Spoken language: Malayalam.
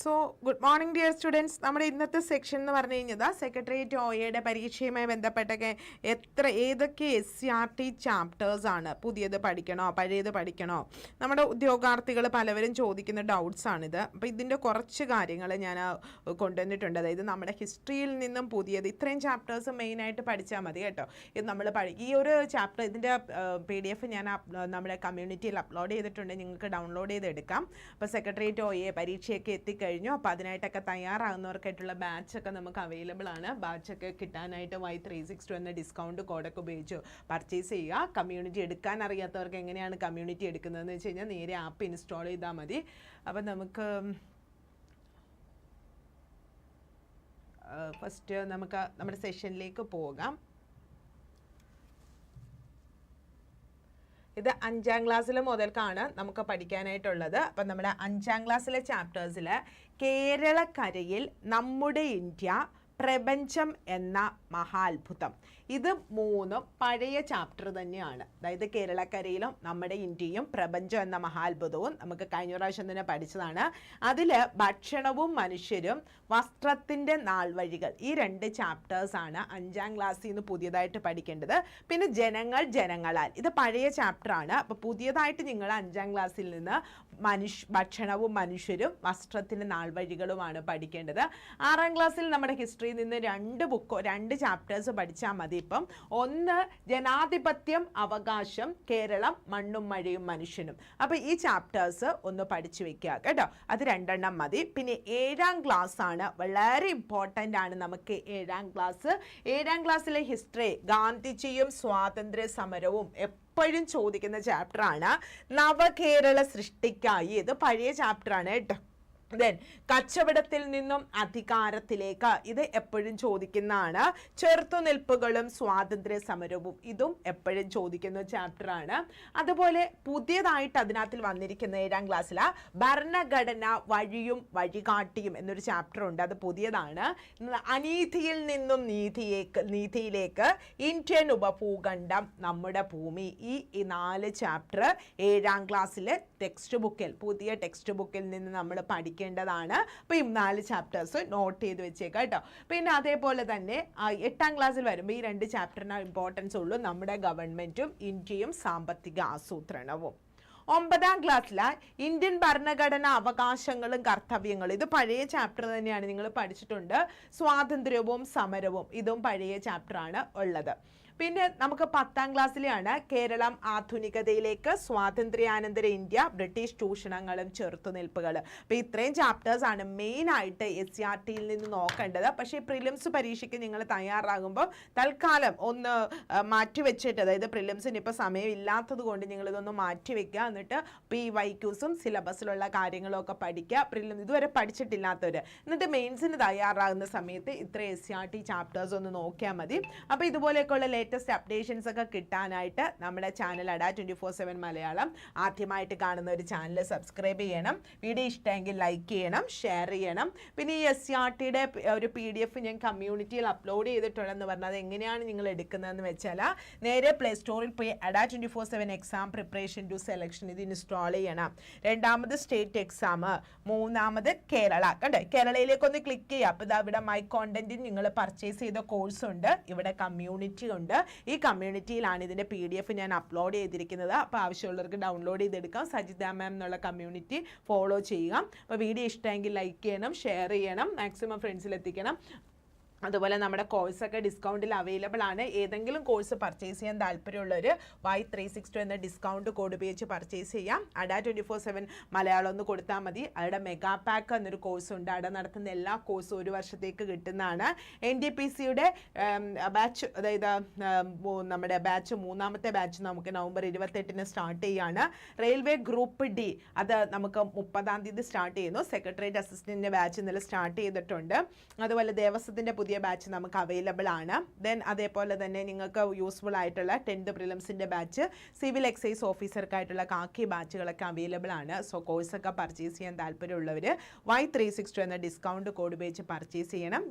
So good morning dear students നമ്മുടെ ഇന്നത്തെ സെക്ഷൻ എന്ന് പറഞ്ഞു കഴിഞ്ഞാൽ സെക്രട്ടേറിയറ്റ് ഒയുടെ പരീക്ഷയുമായി ബന്ധപ്പെട്ടൊക്കെ എത്ര ഏതൊക്കെ S C R T chapters ആണ്? പുതിയത് പഠിക്കണോ? പഴയത് പഠിക്കണോ? നമ്മുടെ ഉദ്യോഗാർത്ഥികൾ പലവരും ചോദിക്കുന്ന ഡൗട്ട്സ് ആണിത്. അപ്പോൾ ഇതിന്റെ കുറച്ച് കാര്യങ്ങൾ ഞാൻ കൊണ്ടുവന്നിട്ടുണ്ട്. അതായത് നമ്മുടെ ഹിസ്റ്ററിയിൽ നിന്നും പുതിയത് ഇത്രയും ചാപ്റ്റേഴ്സ് മെയിനായിട്ട് പഠിച്ചാൽ മതി കേട്ടോ. ഇത് നമ്മൾ ഈ ഒരു ചാപ്റ്റർ ഇതിന്റെ പി ഡി എഫ് ഞാൻ നമ്മുടെ കമ്മ്യൂണിറ്റിയിൽ അപ്ലോഡ് ചെയ്തിട്ടുണ്ട്. നിങ്ങൾക്ക് ഡൗൺലോഡ് ചെയ്തെടുക്കാം. അപ്പോൾ സെക്രട്ടേറിയറ്റ് എ പരീക്ഷയൊക്കെ എത്തിക്കഴിഞ്ഞു അപ്പോൾ അതിനായിട്ടൊക്കെ തയ്യാറാകുന്നവർക്കായിട്ടുള്ള ബാച്ചൊക്കെ നമുക്ക് അവൈലബിൾ ആണ്. ബാച്ചൊക്കെ കിട്ടാനായിട്ട് വൈ ത്രീ സിക്സ് ടു എന്ന ഡിസ്കൗണ്ട് കോഡൊക്കെ ഉപയോഗിച്ചു പർച്ചേസ് ചെയ്യുക. കമ്മ്യൂണിറ്റി എടുക്കാൻ അറിയാത്തവർക്ക് എങ്ങനെയാണ് കമ്മ്യൂണിറ്റി എടുക്കുന്നതെന്ന് വെച്ച് കഴിഞ്ഞാൽ നേരെ ആപ്പ് ഇൻസ്റ്റാൾ ചെയ്താൽ മതി. അപ്പം നമുക്ക് ഫസ്റ്റ് നമുക്ക് നമ്മുടെ സെഷനിലേക്ക് പോകാം. ഇത് അഞ്ചാം ക്ലാസ്സിൽ മുതൽക്കാണ് നമുക്ക് പഠിക്കാനായിട്ടുള്ളത്. അപ്പം നമ്മുടെ അഞ്ചാം ക്ലാസ്സിലെ ചാപ്റ്റേഴ്സിൽ കേരളക്കരയിൽ നമ്മുടെ ഇന്ത്യ പ്രപഞ്ചം എന്ന മഹാത്ഭുതം. ഇത് മൂന്നും പഴയ ചാപ്റ്റർ തന്നെയാണ്. അതായത് കേരളക്കരയിലും നമ്മുടെ ഇന്ത്യയും പ്രപഞ്ചം എന്ന മഹാത്ഭുതവും നമുക്ക് കഴിഞ്ഞ പ്രാവശ്യം തന്നെ പഠിച്ചതാണ്. അതിൽ ഭക്ഷണവും മനുഷ്യരും വസ്ത്രത്തിന്റെ നാൾ വഴികൾ ഈ രണ്ട് ചാപ്റ്റേഴ്സാണ് അഞ്ചാം ക്ലാസ്സിൽ നിന്ന് പുതിയതായിട്ട് പഠിക്കേണ്ടത്. പിന്നെ ജനങ്ങൾ ജനങ്ങളാൽ. ഇത് പഴയ ചാപ്റ്ററാണ് അപ്പോൾ പുതിയതായിട്ട് നിങ്ങൾ അഞ്ചാം ക്ലാസ്സിൽ നിന്ന് മനുഷ്യ ഭക്ഷണവും മനുഷ്യരും വസ്ത്രത്തിന്റെ നാൾ വഴികളുമാണ് പഠിക്കേണ്ടത്. ആറാം ക്ലാസ്സിൽ നമ്മുടെ ഹിസ്റ്ററിയിൽ നിന്ന് രണ്ട് ബുക്കോ രണ്ട് ചാപ്റ്റേഴ്സ് പഠിച്ചാൽ മതി ഇപ്പം. ഒന്ന് ജനാധിപത്യം അവകാശം കേരളം മണ്ണും മഴയും മനുഷ്യനും. അപ്പോൾ ഈ ചാപ്റ്റേഴ്സ് ഒന്ന് പഠിച്ചു വെക്കുക കേട്ടോ. അത് രണ്ടെണ്ണം മതി. പിന്നെ ഏഴാം ക്ലാസ് ആണ്. വളരെ ഇമ്പോർട്ടന്റ് ആണ് നമുക്ക് ഏഴാം ക്ലാസ് ഏഴാം ക്ലാസ്സിലെ ഹിസ്റ്ററി ഗാന്ധിജിയും സ്വാതന്ത്ര്യ സമരവും എപ്പോഴും ചോദിക്കുന്ന ചാപ്റ്ററാണ് നവകേരള സൃഷ്ടിക്കായി. ഇത് പഴയ ചാപ്റ്ററാണ് കേട്ടോ. ദെൻ കച്ചവടത്തിൽ നിന്നും അധികാരത്തിലേക്ക് ഇത് എപ്പോഴും ചോദിക്കുന്നതാണ്. ചെറുത്തുനിൽപ്പുകളും സ്വാതന്ത്ര്യ സമരവും ഇതും എപ്പോഴും ചോദിക്കുന്ന ചാപ്റ്ററാണ് അതുപോലെ പുതിയതായിട്ട് അതിനകത്തിൽ വന്നിരിക്കുന്ന ഏഴാം ക്ലാസ്സിലെ ഭരണഘടന വഴിയും വഴികാട്ടിയും എന്നൊരു ചാപ്റ്റർ ഉണ്ട്. അത് പുതിയതാണ്. അനീതിയിൽ നിന്നും നീതിയേക്ക് നീതിയിലേക്ക് ഇന്ത്യൻ ഉപഭൂഖണ്ഡം നമ്മുടെ ഭൂമി. ഈ നാല് ചാപ്റ്റർ ഏഴാം ക്ലാസ്സിലെ ടെക്സ്റ്റ് ബുക്കിൽ പുതിയ ടെക്സ്റ്റ് ബുക്കിൽ നിന്ന് നമ്മൾ പഠിക്കേണ്ടതാണ്. അപ്പോൾ ഈ നാല് ചാപ്റ്റേഴ്സ് നോട്ട് ചെയ്ത് വെച്ചേക്കാം കേട്ടോ പിന്നെ അതേപോലെ തന്നെ എട്ടാം ക്ലാസ്സിൽ വരുമ്പോൾ ഈ രണ്ട് ചാപ്റ്ററിന് ഇമ്പോർട്ടൻസ് ഉള്ളൂ നമ്മുടെ ഗവൺമെന്റും ഇന്ത്യയും സാമ്പത്തിക ആസൂത്രണവും. ഒമ്പതാം ക്ലാസ്സിലെ ഇന്ത്യൻ ഭരണഘടന അവകാശങ്ങളും കർത്തവ്യങ്ങളും. ഇത് പഴയ ചാപ്റ്റർ തന്നെയാണ് നിങ്ങൾ പഠിച്ചിട്ടുണ്ട്. സ്വാതന്ത്ര്യവും സമരവും ഇതും പഴയ ചാപ്റ്ററാണ് ഉള്ളത്. പിന്നെ നമുക്ക് പത്താം ക്ലാസ്സിലെയാണ് കേരളം ആധുനികതയിലേക്ക് സ്വാതന്ത്ര്യാനന്തര ഇന്ത്യ ബ്രിട്ടീഷ് ചൂഷണങ്ങളും ചെറുത്തുനിൽപ്പുകൾ അപ്പോൾ ഇത്രയും ചാപ്റ്റേഴ്സ് ആണ് മെയിൻ ആയിട്ട് എസ് സി ആർ ടിയിൽ നിന്ന് നോക്കേണ്ടത്. പക്ഷേ പ്രിലിംസ് പരീക്ഷയ്ക്ക് നിങ്ങൾ തയ്യാറാകുമ്പോൾ തൽക്കാലം ഒന്ന് മാറ്റിവെച്ചിട്ട് മാറ്റി വെച്ചിട്ട് അതായത് പ്രിലിംസിന് ഇപ്പോൾ സമയമില്ലാത്തത് കൊണ്ട് നിങ്ങളിതൊന്ന് മാറ്റിവെക്കുക മാറ്റി വെക്കുക. എന്നിട്ട് പി വൈക്യൂസും സിലബസിലുള്ള കാര്യങ്ങളൊക്കെ പഠിക്കുക. പ്രിലിംസ് ഇതുവരെ പഠിച്ചിട്ടില്ലാത്തവർ എന്നിട്ട് മെയിൻസിന് തയ്യാറാകുന്ന സമയത്ത് ഇത്ര S C R T chapters ഒന്ന് നോക്കിയാൽ മതി. അപ്പോൾ ഇതുപോലെയൊക്കെയുള്ള ലേറ്റസ്റ്റ് അപ്ഡേഷൻസ് ഒക്കെ കിട്ടാനായിട്ട് നമ്മുടെ channel Adda twenty four seven Malayalam. ആദ്യമായിട്ട് കാണുന്ന ഒരു ചാനൽ സബ്സ്ക്രൈബ് ചെയ്യണം. വീഡിയോ ഇഷ്ടമെങ്കിൽ ലൈക്ക് ചെയ്യണം ഷെയർ ചെയ്യണം. പിന്നെ ഈ എസ് സി ആർ ടിയുടെ ഒരു പി ഡി എഫ് ഞാൻ കമ്മ്യൂണിറ്റിയിൽ അപ്ലോഡ് ചെയ്തിട്ടുണ്ടെന്ന് പറഞ്ഞാൽ അത് എങ്ങനെയാണ് നിങ്ങൾ എടുക്കുന്നതെന്ന് വെച്ചാൽ നേരെ പ്ലേ സ്റ്റോറിൽ പോയി Adda twenty four seven exam preparation to selection ഇത് ഇൻസ്റ്റാൾ ചെയ്യണം. രണ്ടാമത് സ്റ്റേറ്റ് എക്സാം മൂന്നാമത് കേരള. കണ്ടേ? കേരളയിലേക്ക് ഒന്ന് ക്ലിക്ക് ചെയ്യുക. അപ്പോൾ ഇതാ ഇവിടെ മൈ കോണ്ടന്റിൽ നിങ്ങൾ പർച്ചേസ് ചെയ്ത കോഴ്സ് ഉണ്ട്. ഇവിടെ കമ്മ്യൂണിറ്റി ഉണ്ട്. ഈ കമ്മ്യൂണിറ്റിയിലാണ് ഇതിന്റെ പി ഡി എഫ് ഞാൻ അപ്ലോഡ് ചെയ്തിരിക്കുന്നത്. അപ്പോൾ ആവശ്യമുള്ളവർക്ക് ഡൗൺലോഡ് ചെയ്തെടുക്കാം. സജിത മാം എന്നുള്ള കമ്മ്യൂണിറ്റി ഫോളോ ചെയ്യുക. അപ്പോൾ വീഡിയോ ഇഷ്ടമെങ്കിൽ ലൈക്ക് ചെയ്യണം ഷെയർ ചെയ്യണം മാക്സിമം ഫ്രണ്ട്സിൽ എത്തിക്കണം. അതുപോലെ നമ്മുടെ കോഴ്സൊക്കെ ഡിസ്കൗണ്ടിൽ അവൈലബിൾ ആണ്. ഏതെങ്കിലും കോഴ്സ് പർച്ചേസ് ചെയ്യാൻ താല്പര്യമുള്ളവർ വൈ ത്രീ സിക്സ് ടു എന്ന ഡിസ്കൗണ്ട് കോഡ് ഉപയോഗിച്ച് പർച്ചേസ് ചെയ്യാം. Adda twenty four seven Malayalam ഒന്ന് കൊടുത്താൽ മതി. അവിടെ മെഗാ പാക്ക് എന്നൊരു കോഴ്സ് ഉണ്ട്. അവിടെ നടത്തുന്ന എല്ലാ കോഴ്സും ഒരു വർഷത്തേക്ക് കിട്ടുന്നതാണ്. എൻ ഡി പി സിയുടെ ബാച്ച് അതായത് നമ്മുടെ ബാച്ച് മൂന്നാമത്തെ ബാച്ച് നമുക്ക് നവംബർ ഇരുപത്തെട്ടിന് സ്റ്റാർട്ട് ചെയ്യാണ്. റെയിൽവേ ഗ്രൂപ്പ് ഡി അത് നമുക്ക് മുപ്പതാം തീയതി സ്റ്റാർട്ട് ചെയ്യുന്നു. സെക്രട്ടേറിയറ്റ് അസിസ്റ്റന്റിന്റെ ബാച്ച് ഇന്നലെ സ്റ്റാർട്ട് ചെയ്തിട്ടുണ്ട്. അതുപോലെ ദേവസ്വത്തിന്റെ പുതിയ ബാച്ച് നമുക്ക് അവൈലബിൾ ആണ്. ദെൻ അതേപോലെ തന്നെ നിങ്ങൾക്ക് യൂസ്ഫുൾ ആയിട്ടുള്ള ടെൻത്ത് പ്രിലിംസിന്റെ ബാച്ച് സിവിൽ എക്സൈസ് ഓഫീസർക്കായിട്ടുള്ള കാക്കി ബാച്ചുകളൊക്കെ അവൈലബിൾ ആണ്. സോ കോഴ്സൊക്കെ പർച്ചേസ് ചെയ്യാൻ താല്പര്യമുള്ളവർ വൈ ത്രീ സിക്സ് ടു എന്ന ഡിസ്കൗണ്ട് കോഡ് ഉപയോഗിച്ച് പർച്ചേസ് ചെയ്യണം.